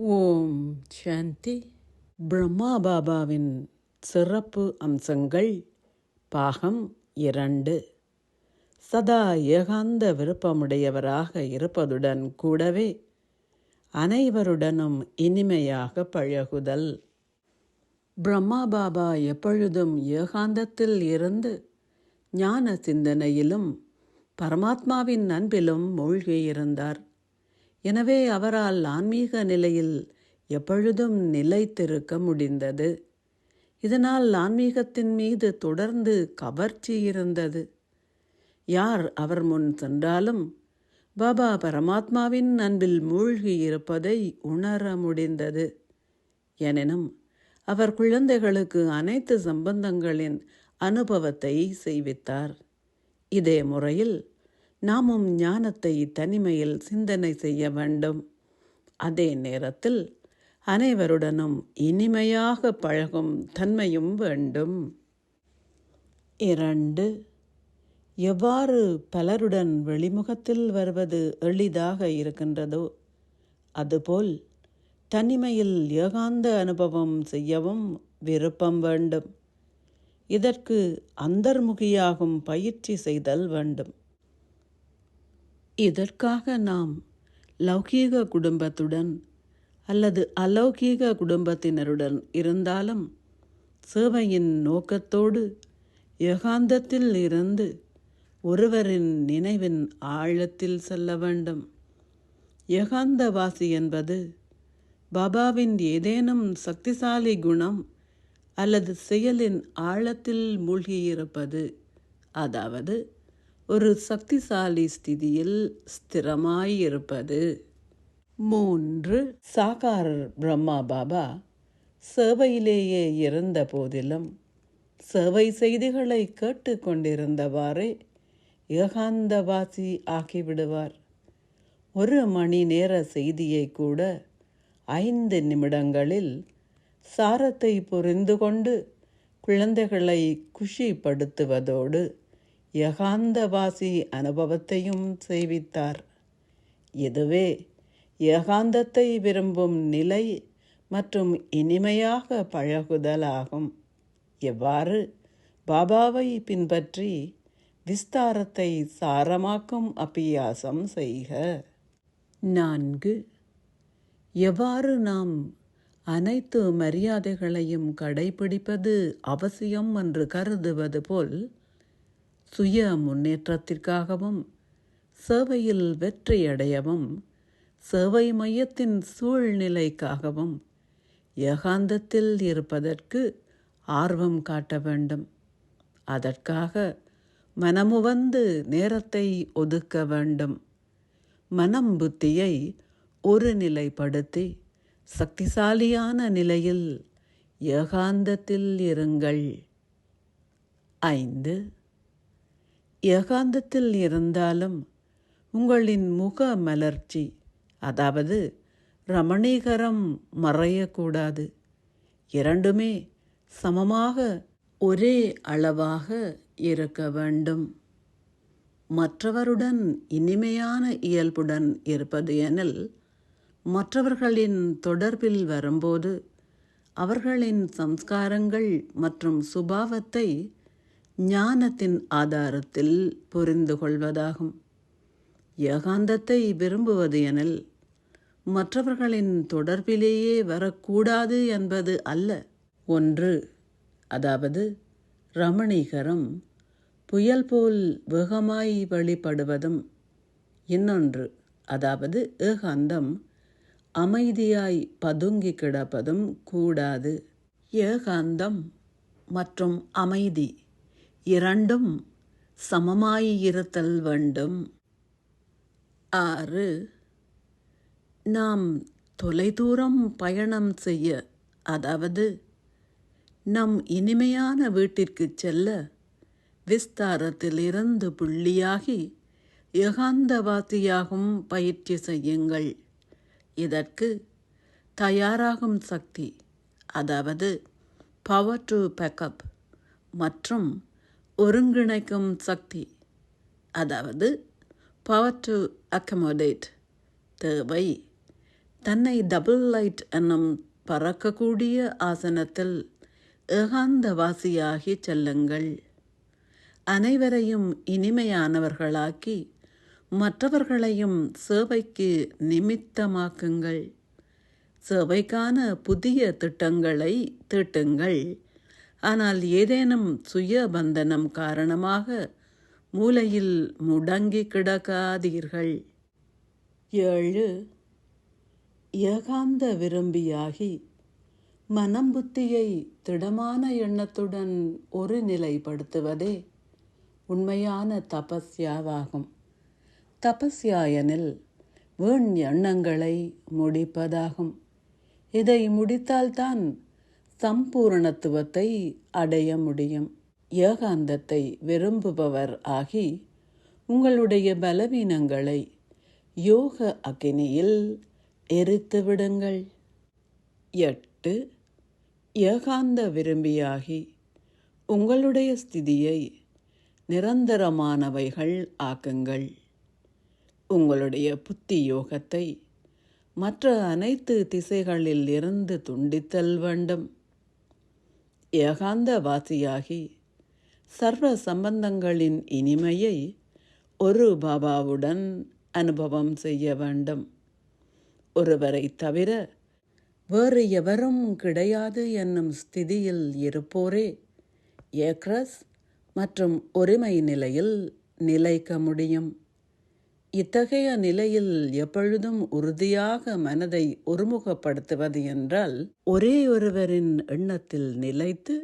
ஓம் சாந்தி. பிரம்மா பாபாவின் சிறப்பு அம்சங்கள் பாகம் இரண்டு. சதா ஏகாந்த விருப்பமுடையவராக இருப்பதுடன் கூடவே அனைவருடனும் இனிமையாக பழகுதல். பிரம்மா பாபா எப்பொழுதும் ஏகாந்தத்தில் இருந்து ஞான சிந்தனையிலும் பரமாத்மாவின் அன்பிலும் மூழ்கியிருந்தார். எனவே அவரால் ஆன்மீக நிலையில் எப்பொழுதும் நிலைத்திருக்க முடிந்தது. இதனால் ஆன்மீகத்தின் மீது தொடர்ந்து கவர்ச்சி இருந்தது. யார் அவர் முன் சென்றாலும் பாபா பரமாத்மாவின் அன்பில் மூழ்கி இருப்பதை உணர முடிந்தது. எனினும் அவர் குழந்தைகளுக்கு அனைத்து சம்பந்தங்களின் அனுபவத்தை செய்வித்தார். இதே முறையில் நாமும் ஞானத்தை தனிமையில் சிந்தனை செய்ய வேண்டும். அதே நேரத்தில் அனைவருடனும் இனிமையாக பழகும் தன்மையும் வேண்டும். இரண்டு எவ்வாறு பலருடன் வெளிமுகத்தில் வருவது எளிதாக இருக்கின்றதோ அதுபோல் தனிமையில் ஏகாந்த அனுபவம் செய்யவும் விருப்பம் வேண்டும். இதற்கு அந்தர்முகியாகும் பயிற்சி செய்தல் வேண்டும். இதற்காக நாம் லௌகீக குடும்பத்துடன் அல்லது அலௌகீக குடும்பத்தினருடன் இருந்தாலும் சேவையின் நோக்கத்தோடு ஏகாந்தத்தில் இருந்து ஒருவரின் நினைவின் ஆழத்தில் செல்ல வேண்டும். ஏகாந்தவாசி என்பது பாபாவின் ஏதேனும் சக்திசாலி குணம் அல்லது செயலின் ஆழத்தில் மூழ்கியிருப்பது. அதாவது ஒரு சக்திசாலி ஸ்திதியில் ஸ்திரமாயிருப்பது. மூன்று சாகார் பிரம்மா பாபா சேவையிலேயே இருந்த போதிலும் சேவை செய்திகளை கேட்டு கொண்டிருந்தவாறே ஏகாந்தவாசி ஆகிவிடுவார். ஒரு மணி நேர செய்தியை கூட ஐந்து நிமிடங்களில் சாரத்தை புரிந்து கொண்டு குழந்தைகளை குஷிப்படுத்துவதோடு ஏகாந்தவாசி அனுபவத்தையும் செய்வித்தார். இதுவே ஏகாந்தத்தை விரும்பும் நிலை மற்றும் இனிமையாக பழகுதலாகும். எவ்வாறு பாபாவை பின்பற்றி விஸ்தாரத்தை சாரமாக்கும் அபியாசம் செய்க. நான்கு. எவ்வாறு நாம் அனைத்து மரியாதைகளையும் கடைபிடிப்பது அவசியம் என்று கருதுவது போல் சுய முன்னேற்றத்திற்காகவும் சேவையில் வெற்றியடையவும் சேவை மையத்தின் சூழ்நிலைக்காகவும் ஏகாந்தத்தில் இருப்பதற்கு ஆர்வம் காட்ட வேண்டும். அதற்காக மனமுவந்து நேரத்தை ஒதுக்க வேண்டும். மனம் புத்தியை ஒரு நிலைப்படுத்தி சக்திசாலியான நிலையில் ஏகாந்தத்தில் இருங்கள். ஐந்து ஏகாந்தத்தில் இருந்தாலும் உங்களின் முக மலர்ச்சி அதாவது ரமணீகரம் மறையக்கூடாது. இரண்டுமே சமமாக ஒரே அளவாக இருக்க வேண்டும். மற்றவருடன் இனிமையான இயல்புடன் இருப்பது எனில் மற்றவர்களின் தொடர்பில் வரும்போது அவர்களின் சம்ஸ்காரங்கள் மற்றும் சுபாவத்தை ஞானத்தின் ஆதாரத்தில் புரிந்து கொள்வதாகும். ஏகாந்தத்தை விரும்புவது எனில் மற்றவர்களின் தொடர்பிலேயே வரக்கூடாது என்பது அல்ல. ஒன்று அதாவது ரமணீகரம் புயல் போல் வேகமாய் வழிபடுவதும். இன்னொன்று அதாவது ஏகாந்தம் அமைதியாய் பதுங்கி கிடப்பதும் கூடாது. ஏகாந்தம் மற்றும் அமைதி. இரண்டும் சமமாயிருத்தல் வேண்டும். ஆறு. நாம் தொலைதூரம் பயணம் செய்ய அதாவது நம் இனிமையான வீட்டிற்கு செல்ல விஸ்தாரத்திலிருந்து புள்ளியாகி ஏகாந்தவாசியாகும் பயிற்சி செய்யுங்கள். இதற்கு தயாராகும் சக்தி அதாவது பவர் டு பேக்கப் மற்றும் ஒருங்கிணைக்கும் சக்தி அதாவது பவர் டு அக்கமோடேட் தேவை. தன்னை டபுள் லைட் என்னும் பறக்கக்கூடிய ஆசனத்தில் ஏகாந்தவாசியாகி செல்லுங்கள். அனைவரையும் இனிமையானவர்களாக்கி மற்றவர்களையும் சேவைக்கு நிமித்தமாக்குங்கள். சேவைக்கான புதிய திட்டங்களை தீட்டுங்கள். ஆனால் ஏதேனும் சுய பந்தனம் காரணமாக மூலையில் முடங்கி கிடக்காதீர்கள். ஏழு. ஏகாந்த விரும்பியாகி மனம் புத்தியை திடமான எண்ணத்துடன் ஒரு நிலைப்படுத்துவதே உண்மையான தபஸ்யாவாகும். தபஸ்யாயனில் வீண் எண்ணங்களை முடிப்பதாகும். இதை முடித்தால்தான் சம்பூரணத்துவத்தை அடைய முடியும். ஏகாந்தத்தை விரும்புபவர் ஆகி உங்களுடைய பலவீனங்களை யோக அக்கினியில் எரித்து விடுங்கள். எட்டு ஏகாந்த விரும்பியாகி உங்களுடைய ஸ்திதியை நிரந்தரமானவைகள் ஆக்குங்கள். உங்களுடைய புத்தி யோகத்தை மற்ற அனைத்து திசைகளில் இருந்து துண்டித்தல் வேண்டும். ஏகாந்த வாசியாகி சர்வ சம்பந்தங்களின் இனிமையை ஒரு பாபாவுடன் அனுபவம் செய்ய வேண்டும். ஒருவரை தவிர வேறு எவரும் கிடையாது என்னும் ஸ்திதியில் இருப்போரே. ஏக்ரஸ் மற்றும் ஒருமை நிலையில் நிலைக்க முடியும். இத்தகைய நிலையில் எப்பொழுதும் உறுதியாக மனதை ஒருமுகப்படுத்துவது என்றால் ஒரே ஒருவரின் எண்ணத்தில் நிலைத்து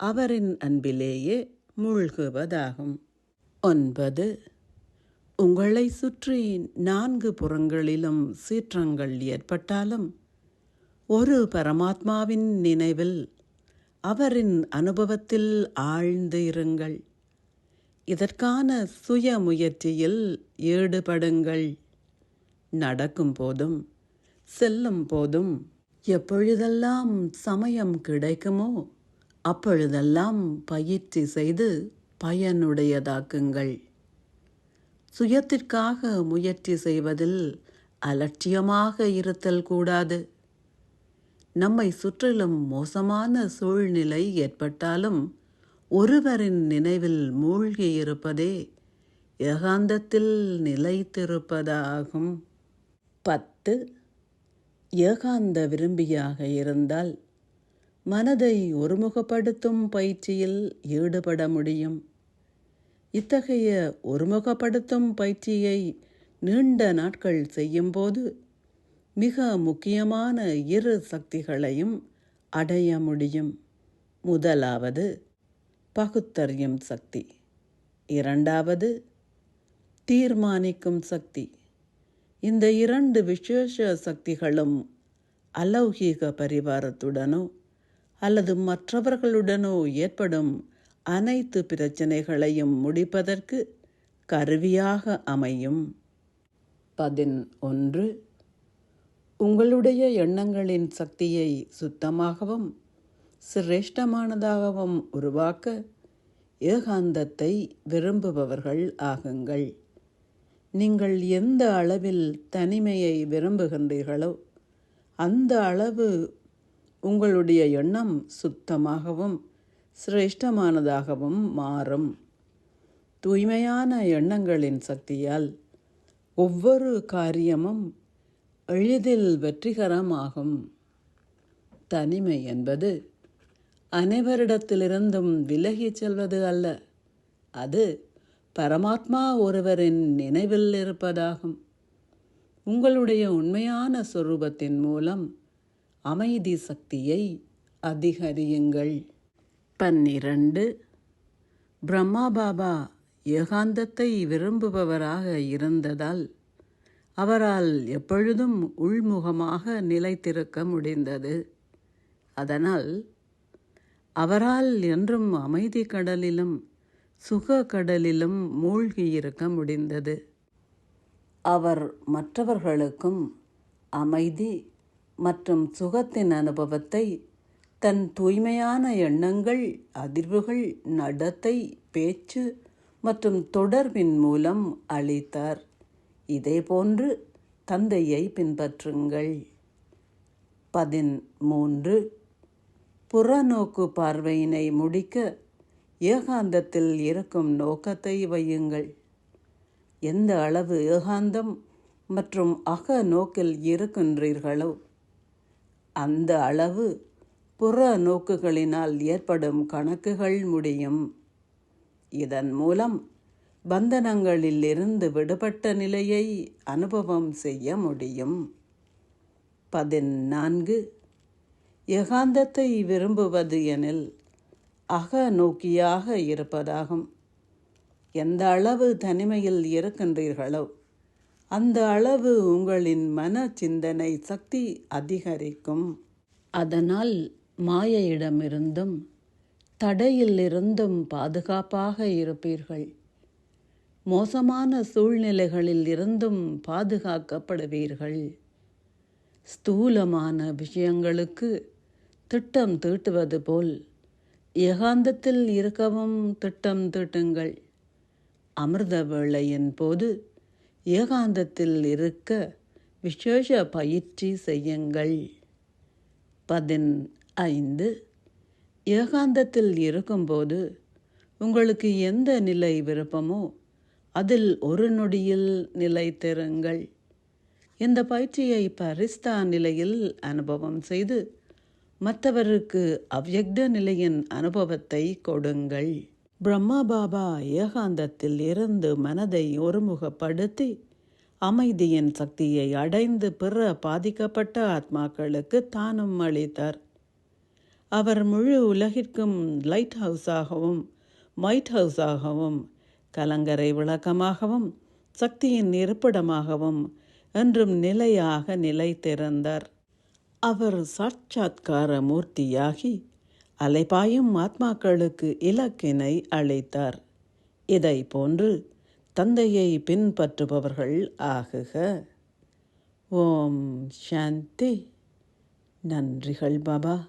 அவரின் அன்பிலேயே மூழ்குவதாகும். ஒன்பது உங்களை சுற்றி நான்கு புறங்களிலும் சீற்றங்கள் ஏற்பட்டாலும் ஒரு பரமாத்மாவின் நினைவில் அவரின் அனுபவத்தில் ஆழ்ந்து இருங்கள். இதற்கான சுய முயற்சியில் ஈடுபடுங்கள். நடக்கும் போதும் செல்லும் போதும் எப்பொழுதெல்லாம் சமயம் கிடைக்குமோ அப்பொழுதெல்லாம் பயிற்சி செய்து பயனுடையதாக்குங்கள். சுயத்திற்காக முயற்சி செய்வதில் அலட்சியமாக இருத்தல் கூடாது. நம்மை சுற்றிலும் மோசமான சூழ்நிலை ஏற்பட்டாலும் ஒருவரின் நினைவில் மூழ்கி இருப்பதே ஏகாந்தத்தில் நிலைத்திருப்பதாகும். பத்து. ஏகாந்த விரும்பியாக இருந்தால் மனதை ஒருமுகப்படுத்தும் பயிற்சியில் ஈடுபட முடியும். இத்தகைய ஒருமுகப்படுத்தும் பயிற்சியை நீண்ட நாட்கள் செய்யும்போது மிக முக்கியமான இரு சக்திகளையும் அடைய முடியும். முதலாவது பகுத்தறியும் சக்தி. இரண்டாவது தீர்மானிக்கும் சக்தி. இந்த இரண்டு விசேஷ சக்திகளும் அலௌகீக பரிவாரத்துடனோ அல்லது மற்றவர்களுடனோ ஏற்படும் அனைத்து பிரச்சனைகளையும் முடிப்பதற்கு கருவியாக அமையும். பதினொன்று உங்களுடைய எண்ணங்களின் சக்தியை சுத்தமாகவும் சிரேஷ்டமானதாகவும் உருவாக்க ஏகாந்தத்தை விரும்புபவர்கள் ஆகுங்கள். நீங்கள் எந்த அளவில் தனிமையை விரும்புகின்றீர்களோ அந்த அளவு உங்களுடைய எண்ணம் சுத்தமாகவும் சிரேஷ்டமானதாகவும் மாறும். தூய்மையான எண்ணங்களின் சக்தியால் ஒவ்வொரு காரியமும் எளிதில் வெற்றிகரமாகும். தனிமை என்பது அனைவரிடத்திலிருந்தும் விலகிச் செல்வது அல்ல. அது பரமாத்மா ஒருவரின் நினைவில் இருப்பதாகும். உங்களுடைய உண்மையான சொரூபத்தின் மூலம் அமைதி சக்தியை அதிகரியுங்கள். பன்னிரண்டு. பிரம்மா பாபா ஏகாந்தத்தை விரும்புபவராக இருந்ததால் அவரால் எப்பொழுதும் உள்முகமாக நிலைத்திருக்க முடிந்தது. அதனால் அவரால் என்றும் அமைதி கடலிலும் சுக கடலிலும் மூழ்கியிருக்க முடிந்தது. அவர் மற்றவர்களுக்கும் அமைதி மற்றும் சுகத்தின் அனுபவத்தை தன் தூய்மையான எண்ணங்கள் அதிர்வுகள் நடத்தை பேச்சு மற்றும் தொடர்பின் மூலம் அளித்தார். இதேபோன்று தந்தையை பின்பற்றுங்கள். பதின் மூன்று புறநோக்கு பார்வையினை முடிக்க ஏகாந்தத்தில் இருக்கும் நோக்கத்தை வையுங்கள். எந்த அளவு ஏகாந்தம் மற்றும் அக நோக்கில் இருக்கின்றீர்களோ அந்த அளவு புற நோக்குகளினால் ஏற்படும் கணக்குகள் முடியும். இதன் மூலம் பந்தனங்களிலிருந்து விடுபட்ட நிலையை அனுபவம் செய்ய முடியும். பதினான்கு ஏகாந்தத்தை விரும்புவது எனில் அக நோக்கியாக இருப்பதாகும். எந்த அளவு தனிமையில் இருக்கின்றீர்களோ அந்த அளவு உங்களின் மன சிந்தனை சக்தி அதிகரிக்கும். அதனால் மாயையிடமிருந்தும் தடையிலிருந்தும் பாதுகாப்பாக இருப்பீர்கள். மோசமான சூழ்நிலைகளில் இருந்தும் பாதுகாக்கப்படுவீர்கள். ஸ்தூலமான விஷயங்களுக்கு திட்டம் தீட்டுவது போல் ஏகாந்தத்தில் இருக்கவும் திட்டம் தீட்டுங்கள். அமிர்த வேளையின் போது ஏகாந்தத்தில் இருக்க விசேஷ பயிற்சி செய்யுங்கள். பதின் ஐந்து ஏகாந்தத்தில் இருக்கும்போது உங்களுக்கு எந்த நிலை விருப்பமோ அதில் ஒரு நொடியில் நிலைத்திருங்கள் இந்த பயிற்சியை பரிஸ்தா நிலையில் அனுபவம் செய்து மற்றவருக்கு அவ்யக்த நிலையின் அனுபவத்தை கொடுங்கள். பிரம்மா பாபா ஏகாந்தத்தில் இருந்து மனதை ஒருமுகப்படுத்தி அமைதியின் சக்தியை அடைந்து பிற பாதிக்கப்பட்ட ஆத்மாக்களுக்கு தானும் அளித்தார். அவர் முழு உலகிற்கும் லைட் ஹவுஸாகவும் ஒயிட் ஹவுஸாகவும் கலங்கரை விளக்கமாகவும் சக்தியின் இருப்பிடமாகவும் என்றும் நிலையாக நிலைத்திருந்தார். அவர் சாட்சாத்கார மூர்த்தியாகி அலைபாயும் ஆத்மாக்களுக்கு இலக்கினை அளித்தார். இதை போன்று தந்தையை பின்பற்றுபவர்கள் ஆகுக. ஓம் சாந்தி. நன்றிகள் பாபா.